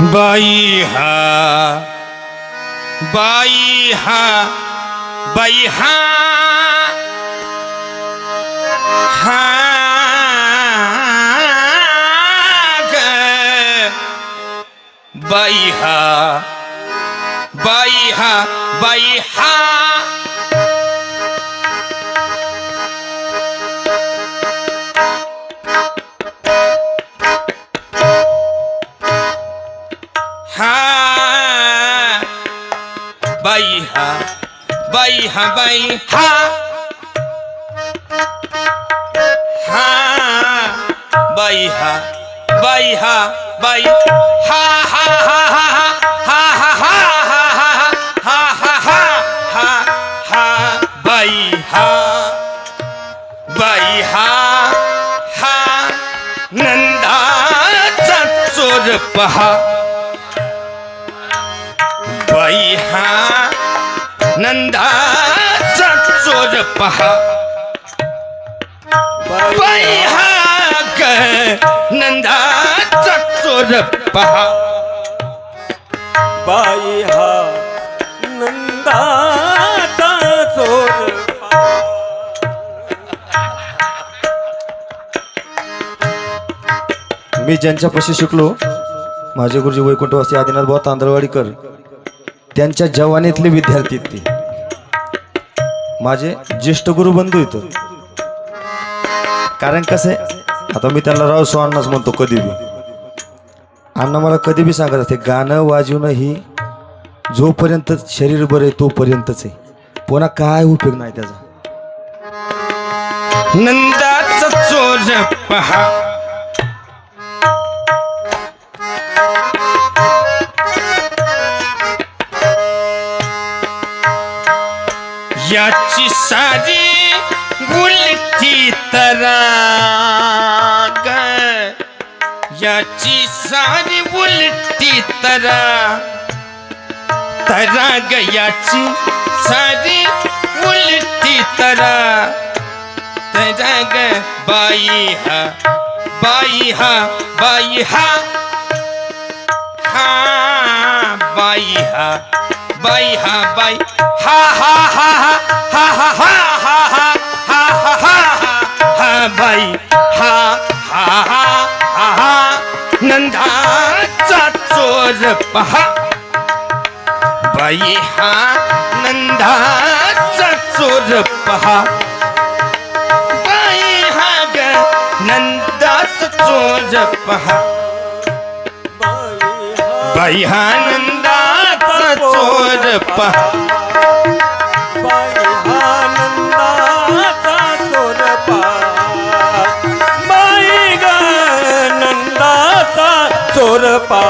বাইহা বাইহা বাইহা। বাইহা বাইহা বাইহা। बाई हा बाई हा हा बाई हा बाई हा बाई हा हा हा हा हा हा हा हा हा हा हा हा हा हा नंदाचा चोर पहा. बाई नंदाचा चोर पहा. बाई हा नंदाचा चोर मी ज्यांच्यापाशी शिकलो माझे गुरुजी वैकुंठवासी आदिनाथ भाऊ तांदळवाडीकर त्यांच्या जवानीतले विद्यार्थी आहेत ते. माझे ज्येष्ठ गुरु बंधू इथं कारण कसं आहे आता मी त्यांना राव सो अण्णाच म्हणतो कधी बी. अण्णा मला कधी बी सांगत असते गाणं वाजवणं ही जोपर्यंत शरीर बरं आहे तोपर्यंतच आहे. पुन्हा काय उपयोग नाही त्याचा. नंदाचा चोर पहा याची सारी उलटी तराग. ग याची सारी उलटी तरा तराग ग याची सारी उलटी तरा तराग ग बाई हा बाई हा बाई हा. हा बाई हा. बाई हा बाई हा हा हा हा. हा हा हा हा हा. हा हा हा. हा बाई हा हा हा हा हा. नंदाचा चोर पहा. बाई हा. नंदाचा चोर पहा. बाई हा ग. नंदाचा चोर पहा. बाई हा नंदाचा चोर आनंदाचा चोर पाई ग नंदाचा चोर पा.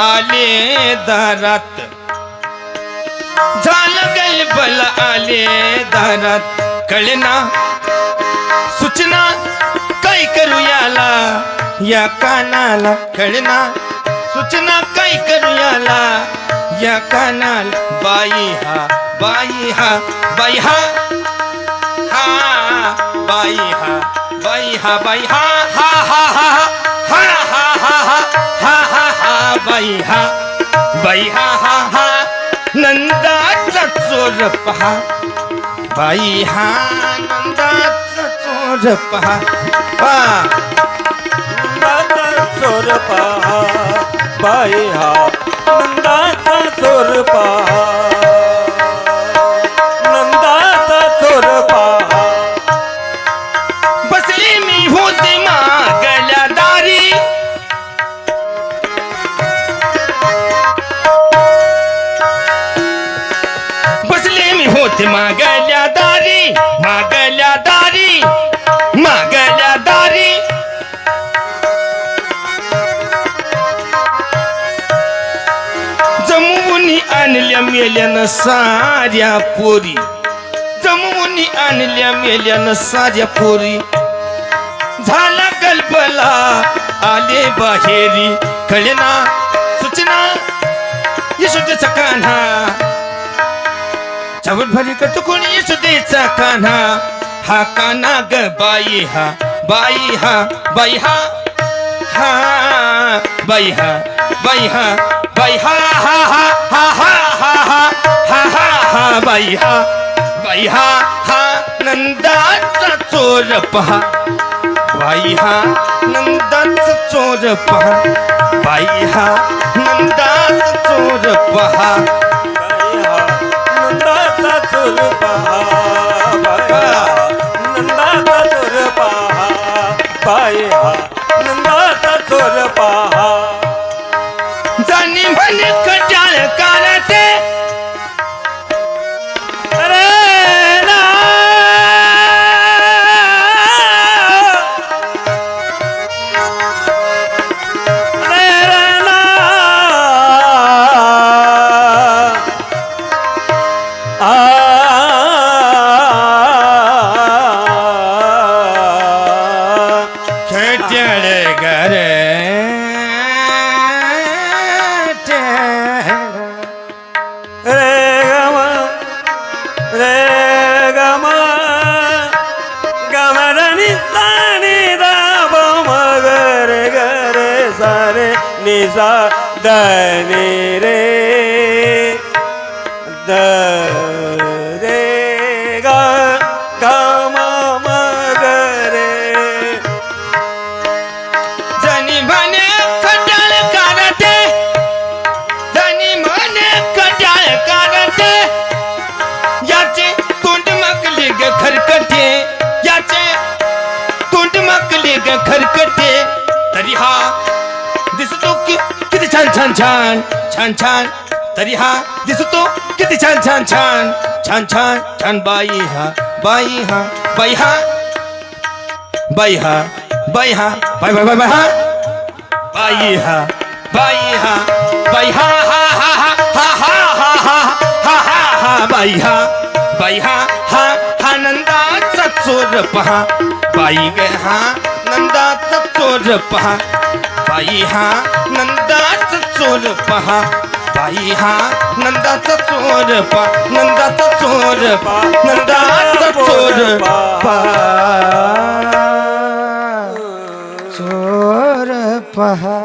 आले दारात. झालं गलबल आले दारात. कळना सूचना काय करू याला? या कानाला. कळना सूचना काय करू याला? या कानाला. बाई हा बाई हा बाई हा. हा बाई हा बाई हा बाई हा हा हा हा. हा हा हा हा हा हा हा बाई हा. बाई हा हा हा. नंदाचा चोर पहा. बाई हा नंदाचा चोर पहा. वा नंदाचा चोर पहा. बाई हा आणल्या मेल्यानं साऱ्या पोरी. जमवून आणल्या मेल्यानं साऱ्या पोरी. झाला कल्पला आले बाहेरी. कळेना सूचना? यशोदेचा कान्हा. चावल भरी करतो कोणी यशोदेचा कान्हा. हा काना ग बाई हा बाई हा बाई हा. हा बाई हा बाई हा. बाई हा हा हा हा हा हा हा हा हा हा बाई हा बाई हा हा नंदाचा चोर पहा बाई हा नंदाचा चोर पहा बाई हा नंदाचा चोर पहा बाई हा नंदाचा चोर पहा रे ग रे सा रे नि सा द नि रे माकले ग खरकटे तरी हा दिसतो की किती छान छान छान छान छान तरी हा दिसतो किती छान छान छान छान छान छान बाई हा बाई हा बाई हा बाई हा बाई हा बाई बाई बाई हा बाई हा बाई हा बाई हा हा हा हा हा हा हा हा हा हा हा बाई हा हा हा हा नंदाचा चोर पहा बाई ग हा नंदाचा चोर पहा. बाई हा नंदाचा चोर पहा. बाई हा नंदाचा चोर पा नंदाचा चोर पा नंदाचा चोर पा चोर पहा.